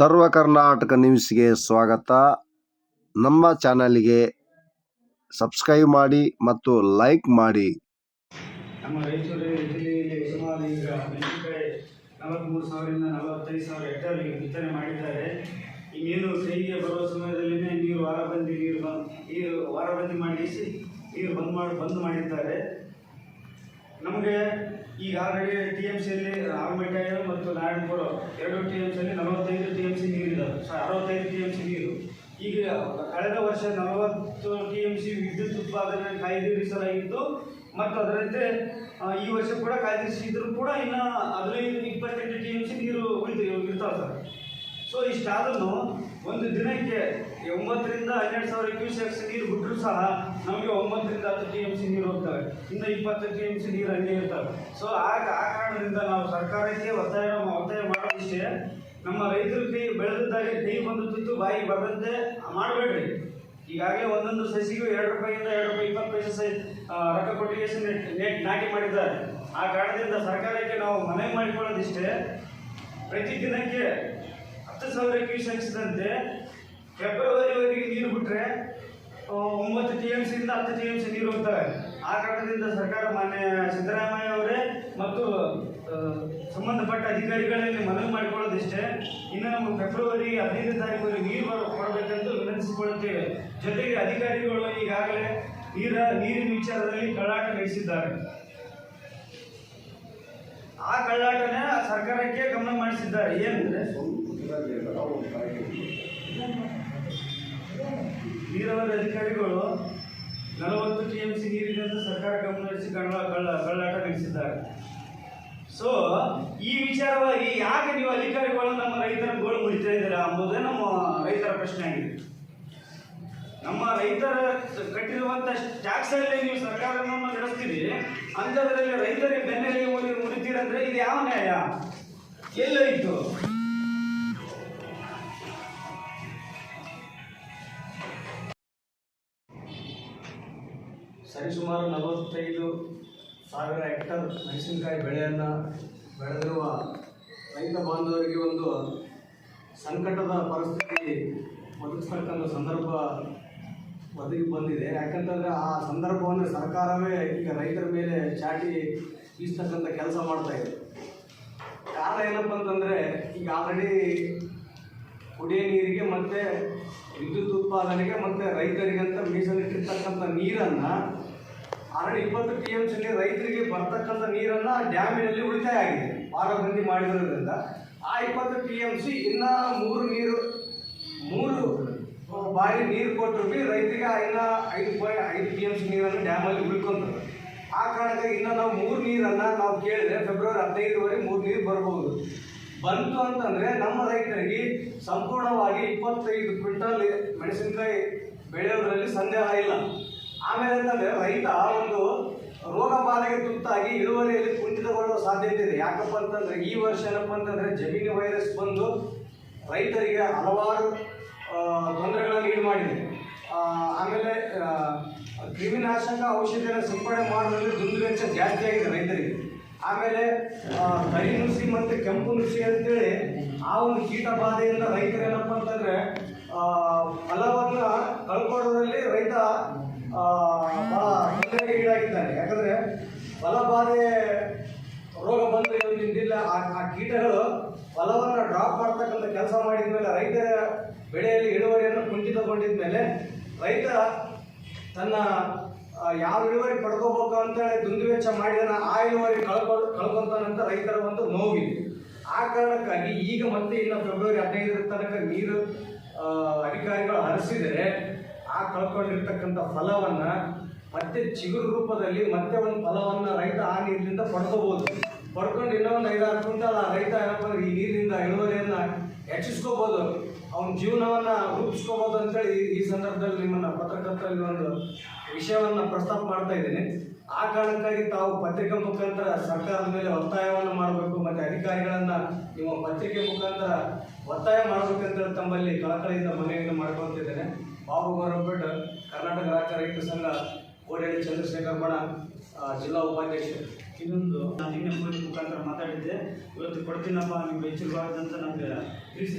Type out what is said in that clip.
ಸರ್ವ ಕರ್ನಾಟಕ ನ್ಯೂಸ್ಗೆ ಸ್ವಾಗತ. ನಮ್ಮ ಚಾನಲ್ಗೆ ಸಬ್ಸ್ಕ್ರೈಬ್ ಮಾಡಿ ಮತ್ತು ಲೈಕ್ ಮಾಡಿ. ನಮ್ಮ ಮಾಡಿದ್ದಾರೆ. ಈ ನೀರು ಬರುವ ಸಮಯದಲ್ಲಿನೇ ನೀರು ನೀರು ನೀರು ಮಾಡಿಸಿ ನೀರು ಬಂದ್ ಮಾಡಿ ನಮಗೆ ಈಗ ಆಲ್ರೆಡಿ ಟಿ ಎಂ ಸಿಯಲ್ಲಿ ಮತ್ತು ನಾರಾಯಣಪುರ ಎರಡು ಟಿ ಎಂ ಸಿಯಲ್ಲಿ ನಲವತ್ತೈದು ಟಿ ಎಂ ಸಿ ನೀರಿದ್ದಾವೆ ಅರವತ್ತೈದು ಟಿ ಎಂ ಸಿ ನೀರು. ಈಗ ಕಳೆದ ವರ್ಷ ನಲವತ್ತು ಟಿ ಎಂ ಸಿ ವಿದ್ಯುತ್ ಉತ್ಪಾದನೆ ಕಾಯ್ದಿರಿಸಲಾಗಿತ್ತು ಮತ್ತು ಅದರಂತೆ ಈ ವರ್ಷ ಕೂಡ ಕಾಯ್ದಿರಿಸಿದ್ರು ಕೂಡ ಇನ್ನು ಹದಿನೈದು ಇಪ್ಪತ್ತೆಂಟು ಟಿ ಎಂ ಸಿ ನೀರು ಉಳಿದು ಇರ್ತಾವೆ ಸರ್. ಸೊ ಇಷ್ಟಾದ್ರೂ ಒಂದು ದಿನಕ್ಕೆ ಒಂಬತ್ತರಿಂದ ಹನ್ನೆರಡು ಸಾವಿರ ಕ್ಯೂಸೆಕ್ಸ್ ನೀರು ಬಿಟ್ಟರು ಸಹ ನಮಗೆ ಒಂಬತ್ತರಿಂದ ಹತ್ತು ಟಿ ಎಂ ಸಿ ನೀರು ಹೋಗ್ತವೆ. ಇನ್ನು ಇಪ್ಪತ್ತು ಟಿ ಎಂ ಸಿ ನೀರು ಹಂಗೆ ಇರ್ತವೆ. ಸೊ ಆ ಆ ಕಾರಣದಿಂದ ನಾವು ಸರ್ಕಾರಕ್ಕೆ ಒತ್ತಾಯ ಒತ್ತಾಯ ಮಾಡೋದಿಷ್ಟೇ. ನಮ್ಮ ರೈತರು ಕೈ ಬೆಳೆದಿದ್ದಾಗ ಕೈ ಬಂದು ತುತ್ತು ಬಾಯಿಗೆ ಬರದಂತೆ ಮಾಡಬೇಡ್ರಿ. ಈಗಾಗಲೇ ಒಂದೊಂದು ಸಸಿಗೂ ಎರಡು ರೂಪಾಯಿಯಿಂದ ಎರಡು ರೂಪಾಯಿ, ಇಪ್ಪತ್ತು ಪೈಸೆ ರೊಕ್ಕ ಕೊಟ್ಟಿಗೆ ನೆಟ್ ನೆಟ್ ನಾಟಿ ಮಾಡಿದ್ದಾರೆ. ಆ ಕಾರಣದಿಂದ ಸರ್ಕಾರಕ್ಕೆ ನಾವು ಮನವಿ ಮಾಡಿಕೊಳ್ಳೋದಿಷ್ಟೇ. ಪ್ರತಿ ದಿನಕ್ಕೆ ಹತ್ತು ಸಾವಿರ ಕ್ಯೂಸೆಕ್ಸ್ದಂತೆ ಫೆಬ್ರವರಿವರೆಗೆ ನೀರು ಬಿಟ್ಟರೆ ಒಂಬತ್ತು ಟಿ ಎಂ ಸಿಯಿಂದ ಹತ್ತು ಟಿ ಎಂ ಸಿ ನೀರು ಹೋಗ್ತವೆ. ಆ ಕಾರಣದಿಂದ ಸರ್ಕಾರ ಮಾನ್ಯ ಸಿದ್ದರಾಮಯ್ಯ ಅವರೇ ಮತ್ತು ಸಂಬಂಧಪಟ್ಟ ಅಧಿಕಾರಿಗಳಲ್ಲಿ ಮನವಿ ಮಾಡಿಕೊಳ್ಳೋದಿಷ್ಟೇ. ಇನ್ನು ನಮ್ಮ ಫೆಬ್ರವರಿ ಹದಿನೈದು ತಾರೀಕು ನೀರು ಕೊಡಬೇಕೆಂದು ವಿನಂತಿಸಿಕೊಳ್ಳುತ್ತೇವೆ. ಜೊತೆಗೆ ಅಧಿಕಾರಿಗಳು ಈಗಾಗಲೇ ನೀರ, ನೀರಿನ ವಿಚಾರದಲ್ಲಿ ಕಳ್ಳಾಟ ನಡೆಸಿದ್ದಾರೆ. ಆ ಕಳ್ಳಾಟನ ಸರ್ಕಾರಕ್ಕೆ ಗಮನ ಮಾಡಿಸಿದ್ದಾರೆ. ಏನಂದ್ರೆ ನೀರಾವರಿ ಅಧಿಕಾರಿಗಳು ನಲವತ್ತು ಟಿ ಎಂ ಸಿ ಅಂತ ಸರ್ಕಾರ ಗಮನ ಹರಿಸಿ ಕಳ್ಳ ಕಳ್ಳಾಟ ನಡೆಸಿದ್ದಾರೆ. ಸೊ ಈ ವಿಚಾರವಾಗಿ ಯಾಕೆ ನೀವು ಅಧಿಕಾರಿಗಳು ನಮ್ಮ ರೈತರ ಗೋಳು ಮುರಿತಾ ಇದ್ದೀರಾ ಅಂಬುದೇ ನಮ್ಮ ರೈತರ ಪ್ರಶ್ನೆ ಆಗಿದೆ. ನಮ್ಮ ರೈತರ ಕಟ್ಟಿರುವಂತ ಟ್ಯಾಕ್ಸ್ ಅಲ್ಲೇ ನೀವು ಸರ್ಕಾರವನ್ನು ನಡೆಸ್ತೀರಿ, ಅಂಥದ್ರಲ್ಲಿ ರೈತರಿಗೆ ಬೆನ್ನೆಲೆ ಹೋಗಿ ಮುರಿತೀರಂದ್ರೆ ಇದು ಯಾವ ನ್ಯಾಯ? ಎಲ್ಲೋಯ್ತು ಸರಿಸುಮಾರು ನಲವತ್ತೈದು ಸಾವಿರ ಹೆಕ್ಟರ್ ಮೆಣಸಿನಕಾಯಿ ಬೆಳೆಯನ್ನು ಬೆಳೆದಿರುವ ರೈತ ಬಾಂಧವರಿಗೆ ಒಂದು ಸಂಕಟದ ಪರಿಸ್ಥಿತಿ ಒದಗಿಸ್ತಕ್ಕಂಥ ಸಂದರ್ಭ ಒದಗಿ ಬಂದಿದೆ. ಯಾಕಂತಂದರೆ ಆ ಸಂದರ್ಭವನ್ನು ಸರ್ಕಾರವೇ ಈಗ ರೈತರ ಮೇಲೆ ಚಾಟಿ ಬೀಸ್ತಕ್ಕಂಥ ಕೆಲಸ ಮಾಡ್ತಾ ಇದೆ. ಕಾರಣ ಏನಪ್ಪ ಅಂತಂದರೆ, ಈಗ ಆಲ್ರೆಡಿ ಕುಡಿಯೋ ನೀರಿಗೆ ಮತ್ತು ವಿದ್ಯುತ್ ಉತ್ಪಾದನೆಗೆ ಮತ್ತು ಅಂತ ಮೀಸಲಿಟ್ಟಿರ್ತಕ್ಕಂಥ ನೀರನ್ನು ಆಲ್ರೆಡಿ ಇಪ್ಪತ್ತು ಟಿ ಎಂ ಸಿ ರೈತರಿಗೆ ಬರ್ತಕ್ಕಂಥ ನೀರನ್ನು ಡ್ಯಾಮಿನಲ್ಲಿ ಉಳಿತಾಯ ಆಗಿದೆ. ವಾರಬಂದಿ ಮಾಡಿರೋದ್ರಿಂದ ಆ ಇಪ್ಪತ್ತು ಟಿ ಎಂ ಸಿ ಇನ್ನೂ ಮೂರು ನೀರು, ಮೂರು ಬಾರಿ ನೀರು ಕೊಟ್ಟರು ಬಿ ರೈತರಿಗೆ ಇನ್ನು ಐದು ಪಾಯಿಂಟ್ ಐದು ಟಿ ಎಂ ಸಿ ನೀರನ್ನು ಡ್ಯಾಮಲ್ಲಿ ಉಳ್ಕೊಂತಾರೆ ಆ ಕಾರಣಕ್ಕೆ ಇನ್ನು ನಾವು ಮೂರು ನೀರನ್ನು ನಾವು ಕೇಳಿದ್ರೆ ಫೆಬ್ರವರಿ ಹದಿನೈದರವರೆಗೆ ಮೂರು ನೀರು ಬರ್ಬೋದು. ಬಂತು ಅಂತಂದರೆ ನಮ್ಮ ರೈತರಿಗೆ ಸಂಪೂರ್ಣವಾಗಿ ಇಪ್ಪತ್ತೈದು ಕ್ವಿಂಟಲ್ ಮೆಣಸಿನಕಾಯಿ ಬೆಳೆಯೋದ್ರಲ್ಲಿ ಸಂದೇಹ ಇಲ್ಲ. ಆಮೇಲೆ ಅಂತಂದರೆ ರೈತ ಒಂದು ರೋಗ ಬಾಧೆಗೆ ತುತ್ತಾಗಿ ಇಳುವರಿಯಲ್ಲಿ ಕುಂಠಿತಗೊಳ್ಳುವ ಸಾಧ್ಯತೆ ಇದೆ. ಯಾಕಪ್ಪ ಅಂತಂದರೆ ಈ ವರ್ಷ ಏನಪ್ಪ ಅಂತಂದರೆ ಜಮೀನು ವೈರಸ್ ಬಂದು ರೈತರಿಗೆ ಹಲವಾರು ತೊಂದರೆಗಳನ್ನು ಈಡು ಮಾಡಿದೆ. ಆಮೇಲೆ ಕ್ರಿಮಿನಾಶಕ ಔಷಧಿಯನ್ನು ಸಿಂಪಡಣೆ ಮಾಡೋದ್ರಲ್ಲಿ ದುಂದು ವೆಚ್ಚ ಜಾಸ್ತಿ ಆಗಿದೆ ರೈತರಿಗೆ. ಆಮೇಲೆ ಕರಿ ನುಸಿ ಮತ್ತು ಕೆಂಪು ನುಸಿ ಅಂತೇಳಿ ಆ ಒಂದು ಕೀಟ ಬಾಧೆಯಿಂದ ರೈತರು ಏನಪ್ಪ ಅಂತಂದರೆ ಫಲವನ್ನು ಕಳ್ಕೊಳ್ಳೋದ್ರಲ್ಲಿ ರೈತ ಭಾಳ ತೊಂದರೆಗೆ ಈಡಾಗಿದ್ದಾನೆ. ಯಾಕಂದರೆ ಫಲಬಾಧೆ ರೋಗ ಬಂದು ಏನು ನಿಂತಿಲ್ಲ ಆ ಕೀಟಗಳು ಫಲವನ್ನು ಡ್ರಾಪ್ ಮಾಡ್ತಕ್ಕಂಥ ಕೆಲಸ ಮಾಡಿದ ಮೇಲೆ ರೈತರ ಬೆಳೆಯಲ್ಲಿ ಇಳುವರಿಯನ್ನು ಕುಂಠಿತಗೊಂಡಿದ ಮೇಲೆ ರೈತ ತನ್ನ ಯಾವ ಇಳುವರಿ ಪಡ್ಕೋಬೇಕು ಅಂತೇಳಿ ದುಂದು ವೆಚ್ಚ ಆ ಇಳುವರಿ ಕಳ್ಕೊ ಕಳ್ಕೊಂತಾನಂತ ರೈತರ ಒಂದು ನೋವಿದೆ. ಆ ಕಾರಣಕ್ಕಾಗಿ ಈಗ ಮತ್ತೆ ಇನ್ನು ಫೆಬ್ರವರಿ ಹದಿನೈದರ ತನಕ ನೀರು ಅಧಿಕಾರಿಗಳು ಹರಿಸಿದರೆ ಆ ಕಳ್ಕೊಂಡಿರ್ತಕ್ಕಂಥ ಫಲವನ್ನು ಮತ್ತೆ ಚಿಗುರು ರೂಪದಲ್ಲಿ ಮತ್ತೆ ಒಂದು ಫಲವನ್ನು ರೈತ ಆ ನೀರಿನಿಂದ ಪಡ್ಕೋಬೋದು. ಪಡ್ಕೊಂಡು ಇನ್ನೊಂದು ಐದಾರು ಕ್ವಿಂಟಲ್ ಆ ರೈತ ಏನಪ್ಪ ಈ ನೀರಿನಿಂದ ಇಳುವರಿಯನ್ನ ಹೆಚ್ಚಿಸ್ಕೋಬಹುದು ಅವನ ಜೀವನವನ್ನ ರೂಪಿಸ್ಕೋಬಹುದು ಅಂತೇಳಿ ಈ- ಸಂದರ್ಭದಲ್ಲಿ ನಿಮ್ಮನ್ನ ಪತ್ರಕರ್ತರಲ್ಲಿ ಒಂದು ವಿಷಯವನ್ನ ಪ್ರಸ್ತಾಪ ಮಾಡ್ತಾ ಇದ್ದೀನಿ. ಆ ಕಾರಣಕ್ಕಾಗಿ ತಾವು ಪತ್ರಿಕೆ ಮುಖಾಂತರ ಸರ್ಕಾರದ ಮೇಲೆ ಒತ್ತಾಯವನ್ನು ಮಾಡಬೇಕು ಮತ್ತೆ ಅಧಿಕಾರಿಗಳನ್ನ ನಿಮ್ಮ ಪತ್ರಿಕೆ ಮುಖಾಂತರ ಒತ್ತಾಯ ಮಾಡಬೇಕಂತ ತಮ್ಮಲ್ಲಿ ಕಳಕಳಿಯಿಂದ ಮನವಿಯನ್ನು ಮಾಡ್ಕೊಳ್ತಿದ್ದೇನೆ. ಬಾಬು ಗೌರವಪೇಟ್ ಕರ್ನಾಟಕ ರಾಜ್ಯ ರೈತ ಸಂಘ ಕೋಡೇಳಿ ಚಂದ್ರಶೇಖರ್ ಬಡ ಜಿಲ್ಲಾ ಉಪಾಧ್ಯಕ್ಷ. ಇನ್ನೊಂದು ನಾನು ನಿನ್ನೆ ಮುಖಾಂತರ ಮಾತಾಡಿದ್ದೆ. ಇವತ್ತು ಕೊಡ್ತೀನಪ್ಪ, ನಿಮ್ಗೆ ಹೆಚ್ಚು ಅಂತ ನಮಗೆ ತಿಳಿಸಿ